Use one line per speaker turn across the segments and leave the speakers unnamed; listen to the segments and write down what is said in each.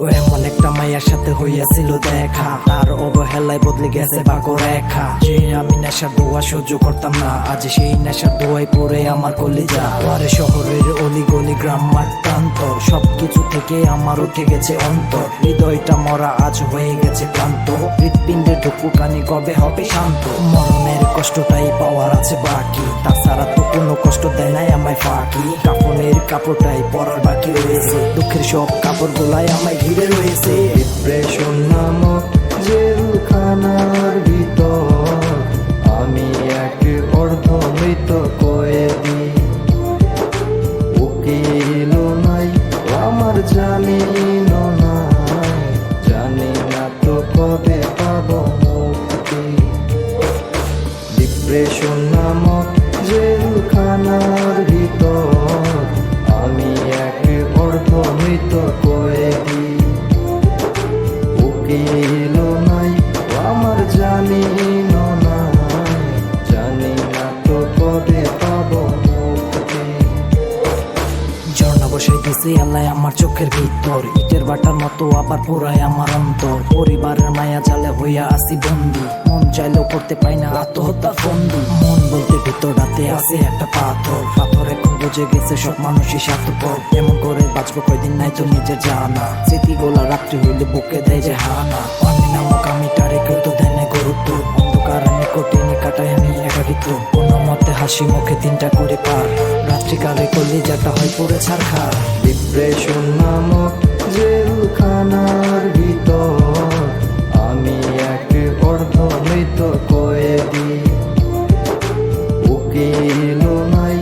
এমন একটা মায়ের সাথে হইয়াছিল দেখা। তার অবহেলায় বদলে গেছে বাগো রেখা যে আমি নেশার দোয়া সহ্য করতাম না, আজ সেই নেশার দোয়াই পড়ে আমার কলিজা। পরে শহরের অলি গলি গ্রাম মাত্রান্তর। সবকিছু থেকে আমার উঠে গেছে অন্তর। হৃদয়টা মরা আজ হয়ে গেছে ক্লান্ত। ঢুকুকানি কবে হবে শান্ত। মরণের কষ্টটাই পাওয়ার আছে বাকি। তাছাড়া তো কোনো কষ্ট দেয় নাই আমায় ফাঁকি। কাপড়ের কাপড়টাই পরার বাকি রয়েছে। দুঃখের সব কাপড় গুলাই আমায় ঘিরে রয়েছে।
ডিপ্রেশন নামক জেলখানার ভিতর আমি এক অর্ধ মৃত কয়েদি উকিল নাই, আমার জামিন নাই, জানি না তো কবে উকিল
বসাই দিছি আল্লাহ আমার চোখের ভিতর। ইটের বাটার মতো আবার পুরাই আমার অন্তর। পরিবারের মায়া জালে হইয়া আসি বন্দি মন চাইলেও করতে পাই না, আত্মহত্যা ফন্দি মন বলতে ভিতরাতে আছে একটা পাথর। পাথর এখন বুঝে গেছে সব মানুষই স্বার্থপর। এমন করে বাঁচবো কয়দিন নাই তো নিজের জানা। স্মৃতিগুলা রাত্রি হইলে বুকে দেয় যে হানা। পানি নামক আমি তারে কেউ তো দেয় গুরুত্ব। হাসি মুখে তিনটা করে পার। রাত্রিকালে কলিজাটা হয় পড়ে ছাড়খার
ডিপ্রেশন নামক জেলখানার ভিতর আমি এক অর্ধ মৃত কয়েদি। উকিল নাই,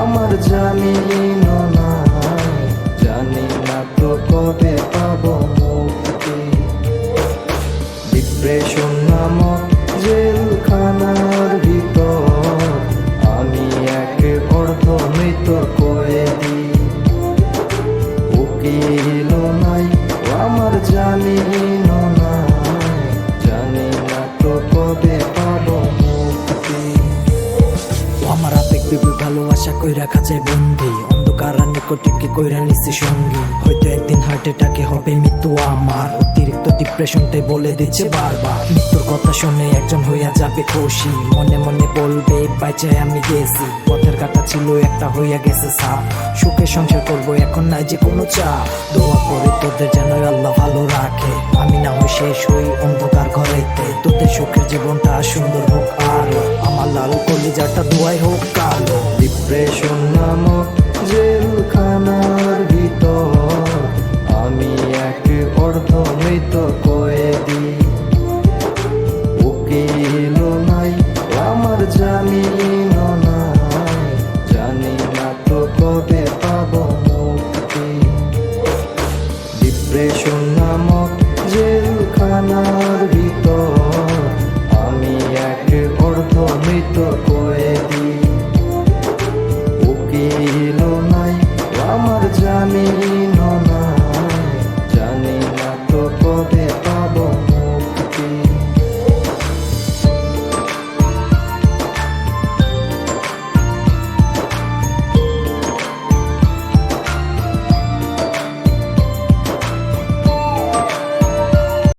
আমার জামিন নাই। জানি না তো কবে পাব উকিল নাই আমার জামিন নাই। জানি না তো কবে পাব
আমার আবেগ বিবেক ভালোবাসা কইরা খাঁচায় বন্দি। আর নিকটিকে কইরা নিচ্ছে সঙ্গী? হয়তো একদিন হার্ট অ্যাটাকে হবে, মৃত্যু আমার। অতিরিক্ত ডিপ্রেশনটাই বলে দিচ্ছে বারবার। মৃত্যুর কথা শুনে একজন হইয়া যাবে খুশি মনে মনে বলবে বাইচায় আমি গেছি। পথের কাটা ছিল, একটা হইয়া গেছে সাপ। সুখে সংসার করব, এখন নাই যে কোনো চাপ। দোয়া করে তোদের যেন আল্লাহ ভালো রাখে। আমি না হই শেষ হই অন্ধকার ঘরেতে। তোদের সুখের জীবনটা সুন্দর হোক আলো আমার লাল কলিজাটা দোয়াই হোক।
জেলখানার ভিতর আমি এক অর্ধ মৃত কয়েদি উকিল নাই, আমার জামিন নাই। জানি না তো কবে পাব।